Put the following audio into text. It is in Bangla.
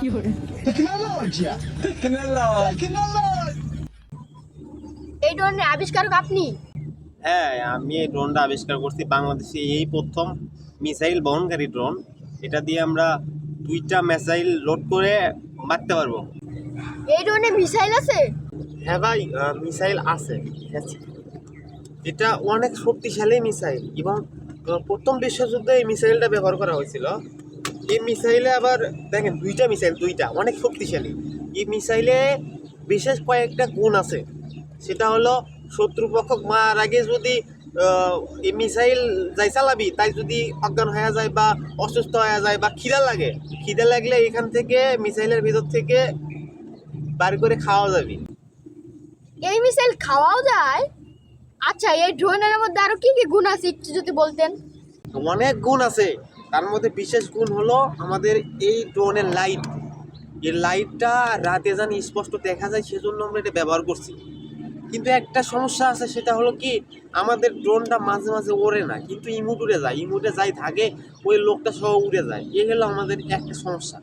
Tecnologia! Tecnologia! এই ধরনের আবিষ্কারক আপনি? হ্যাঁ আমি এই ড্রোনটা আবিষ্কার করছি বাংলাদেশে। এই প্রথম মিসাইল বহনকারী ড্রোন এটা দিয়ে আমরা দুইটা মিসাইল লোড করে মারতে পারব। এই ধরনের মিসাইল আছে? হ্যাঁ ভাই মিসাইল আছে। ঠিক আছে এটা অনেক শক্তিশালী মিসাইল এবং প্রথম বিশ্বযুদ্ধে এই মিসাইলটা ব্যবহার করা হয়েছিল। এই মিসাইলে আবার দেখেন দুইটা মিসাইল দুইটা অনেক শক্তিশালী। এই মিসাইলে বিশেষ কয়েকটা গুণ আছে। সেটা হলো শত্রুপক্ষ মার আগে যদি এই মিসাইল যাই চালাবি তাই যদি অজ্ঞান হয়ে যায় বা অসুস্থ হয়ে যায় বা খিদা লাগে খিদা লাগলে এখান থেকে মিসাইলের ভিতর থেকে বার করে খাওয়া যাবে। এই মিসাইল খাওয়াও যায়? আচ্ছা এই ড্রোনের মধ্যে আরও কি কি গুণ আছে একটু যদি বলতেন? অনেক গুণ আছে। তার মধ্যে বিশেষ গুণ হলো আমাদের এই ড্রোনের লাইট এই লাইটটা রাতে যেন স্পষ্ট দেখা যায়, সেজন্য আমরা এটা ব্যবহার করছি। কিন্তু একটা সমস্যা আছে, সেটা হলো কি, আমাদের ড্রোনটা মাঝে মাঝে ওড়ে না, কিন্তু ইমুট উড়ে যায়। ইমুটে যাই থাকে, ওই লোকটা সহ উড়ে যায়। এ হলো আমাদের একটা সমস্যা।